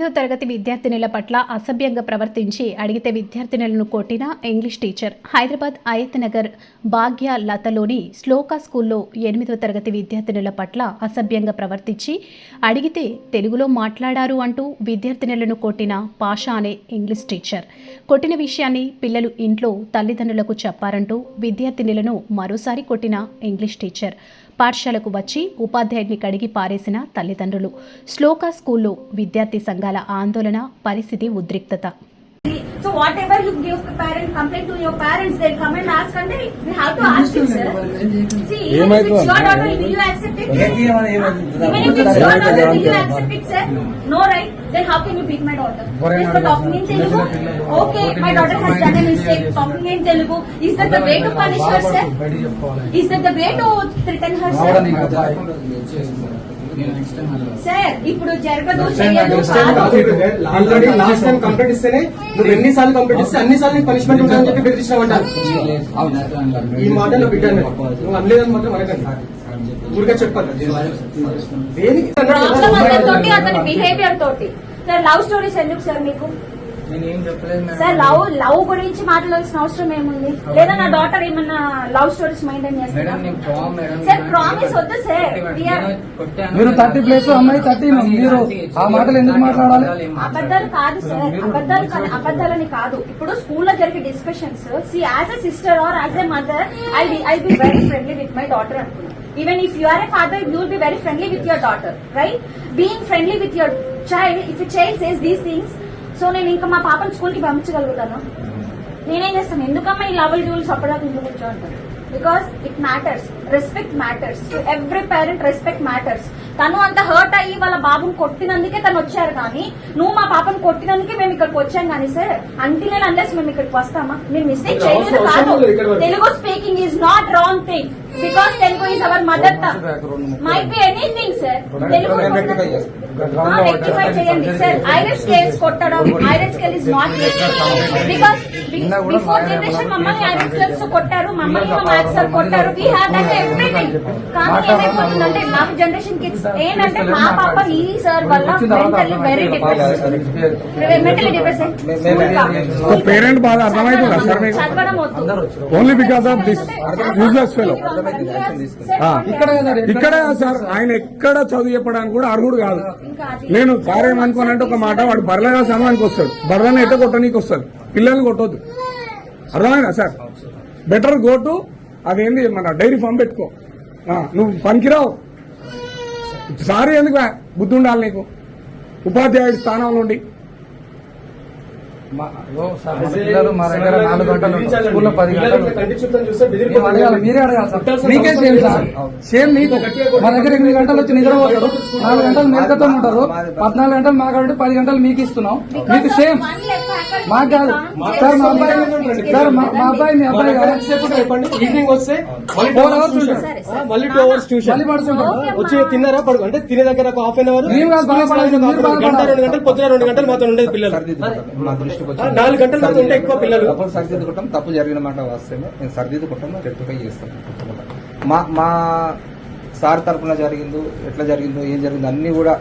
ఎనిమిదో తరగతి విద్యార్థినుల పట్ల అసభ్యంగా ప్రవర్తించి అడిగితే విద్యార్థినులను కొట్టిన ఇంగ్లీష్ టీచర్. హైదరాబాద్ ఆయత్ నగర్ భాగ్య లతలోని శ్లోక స్కూల్లో ఎనిమిదో తరగతి విద్యార్థినుల పట్ల అసభ్యంగా ప్రవర్తించి అడిగితే తెలుగులో మాట్లాడారు అంటూ విద్యార్థినులను కొట్టిన పాషా అనే ఇంగ్లీష్ టీచర్. కొట్టిన విషయాన్ని పిల్లలు ఇంట్లో తల్లిదండ్రులకు చెప్పారంటూ విద్యార్థినులను మరోసారి కొట్టిన ఇంగ్లీష్ టీచర్. పాఠశాలకు వచ్చి ఉపాధ్యాయుడిని కడిగి పారేసిన తల్లిదండ్రులు. శ్లోక స్కూల్లో విద్యార్థి సంఘాల ఆందోళన పరిస్థితి ఉద్రిక్తత So whatever you give parent complaint to your parents, they'll come and ask and they, we have to ask you, sir. See, even if it's your daughter, will you accept it? Even if it's your daughter, will you accept it, sir? No, right? Then how can you beat my daughter? Is the talking in Telugu? Okay, my daughter has done a mistake. Talking in Telugu. Is that the way to punish her, sir? Is that the way to threaten her, sir? Sir, ఇప్పుడు జరగదు. Already last time complete ఇస్తేనే నువ్వు ఎన్ని సార్లు complete ఇస్తే అన్ని సార్లు punishment ఉంటుందని చెప్పి బెదిరించినావంట ఈ మాట నువ్వు బిడ్డను నువ్వు అనలేదని మాత్రం అనకండి ఊరికే చెప్పాలి బిహేవియర్ తోటి సార్ లవ్ స్టోరీస్ ఎందుకు సార్ మీకు. సార్ లవ్ లవ్ గురించి మాట్లాడాల్సిన అవసరం ఏముంది? లేదా నా డాటర్ ఏమన్నా love stories maintain madam sir promise వద్దు సార్. మీరు థర్టీ ప్లేస్ అమ్మాయి థర్టీ మీరు ఆ మాటలు ఎందుకు మాట్లాడాలి? అబద్ధాలు కాదు సార్. అబద్ధాలు కాదు అబద్ధాలని కాదు. ఇప్పుడు స్కూల్లో జరిగే discussions see as a sister or as a mother I I be very friendly with my daughter అనుకున్నాను even if you are a father you will be very friendly with your daughter right being friendly with your child if child says these things so నేను ఇంకా మా పాపను స్కూల్కి పంపించగలుగుతాను. నేనేం చేస్తాను? ఎందుకమ్మా ఈ లవల్ డ్యూల్ అప్పటిదాకా ఇంట్లో కూర్చోంటాను because it matters respect matters to every parent respect matters తను అంత హర్ట్ అయ్యి వాళ్ళ బాబుని కొట్టినందుకే తను వచ్చారు కానీ నువ్వు మా పాపను కొట్టినందుకే మేము ఇక్కడికి వచ్చాం కానీ సార్ అంటి నేను అన్లెస్ మేము ఇక్కడికి వస్తామా? మీరు మిస్టేక్ చేయలేదు కాదు. Telugu speaking is not wrong thing because Telugu is our mother tongue might be anything sir Telugu rectify చేయండి సార్ ఐరన్ స్కేల్స్ కొట్టడం iron scale is not because before generation మమ్మల్ని ఐరన్ స్కేల్స్ కొట్టారు మమ్మల్ని మా maths sir కొట్టారు. We have that everything కానీ ఏమైపోతుందంటే నా జనరేషన్ కిడ్స్ ఏంటంటే మా పాప ఈ సార్ వల్ల మెంటల్లీ వెరీ మెంటల్లీ పేరెంట్ బాధ అర్థమవుతుందా సార్ మీకు? చదవడం వద్దు. Only because of this useless fellow ఇక్కడ సార్ ఆయన ఎక్కడ చదువు చెప్పడానికి కూడా అర్హుడు కాదు. నేను సార్ ఏమనుకోనంటే ఒక మాట వాడు బర్రెగా సమయానికి వస్తాడు. బర్రెని ఎట్ట కొట్టనీకి వస్తాడు. పిల్లల్ని కొట్టొద్దు. అర్థమైనా సార్? బెటర్ గో టు అదేంది మన డైరీ ఫామ్ పెట్టుకో. ఆ, నువ్వు పనికిరావు. సారీ ఎందుకు బుద్ధి ఉండాలి నీకు? ఉపాధ్యాయుడి స్థానంలో ఉండి. పిల్లలు మా దగ్గర నాలుగు గంటలు ఉంటారు. స్కూల్లో పది గంటలు ఉంటారు. కంటి చూపుతాను చూస్తే మేము అడగాలి మీరే అడగాలి సార్. మీకే సేమ్ సార్. సేమ్ నీకు మా దగ్గర ఎనిమిది గంటలు వచ్చి నిద్రపోతారు. నాలుగు గంటలు మేకతో ఉంటారు. పద్నాలుగు గంటలు మాకు కాబట్టి పది గంటలు మీకు ఇస్తున్నాం. మీకు సేమ్. మాకు కాదు. సార్ మా అబ్బాయి సార్ మా మా అబ్బాయి మీ అబ్బాయి చెప్పండి ఈవినింగ్ వస్తే మళ్ళీ ఫోర్ అవర్స్ ఉంటుంది ఆ, మళ్ళీ టూ అవర్స్ ట్యూషన్. మళ్ళీ వచ్చి తిన్నారా? పడుకో. అంటే తినే దగ్గర ఒక హాఫ్ అన్ అవర్ గంట రెండు గంటలు పొద్దున రెండు గంటలు మాతో ఉండేది పిల్లలు. నాలుగు గంటలు ఉంటే ఎక్కువ పిల్లలు తప్పులు సరిదిద్దుకుంటాం తప్పు జరిగిన మాట వస్తేనే నేను సరిదిద్దుకుంటాం రెక్టిఫై చేస్తాం. మా మా సార్ తరపున జరిగిందో ఎట్లా జరిగిందో ఏం జరిగిందో అన్ని కూడా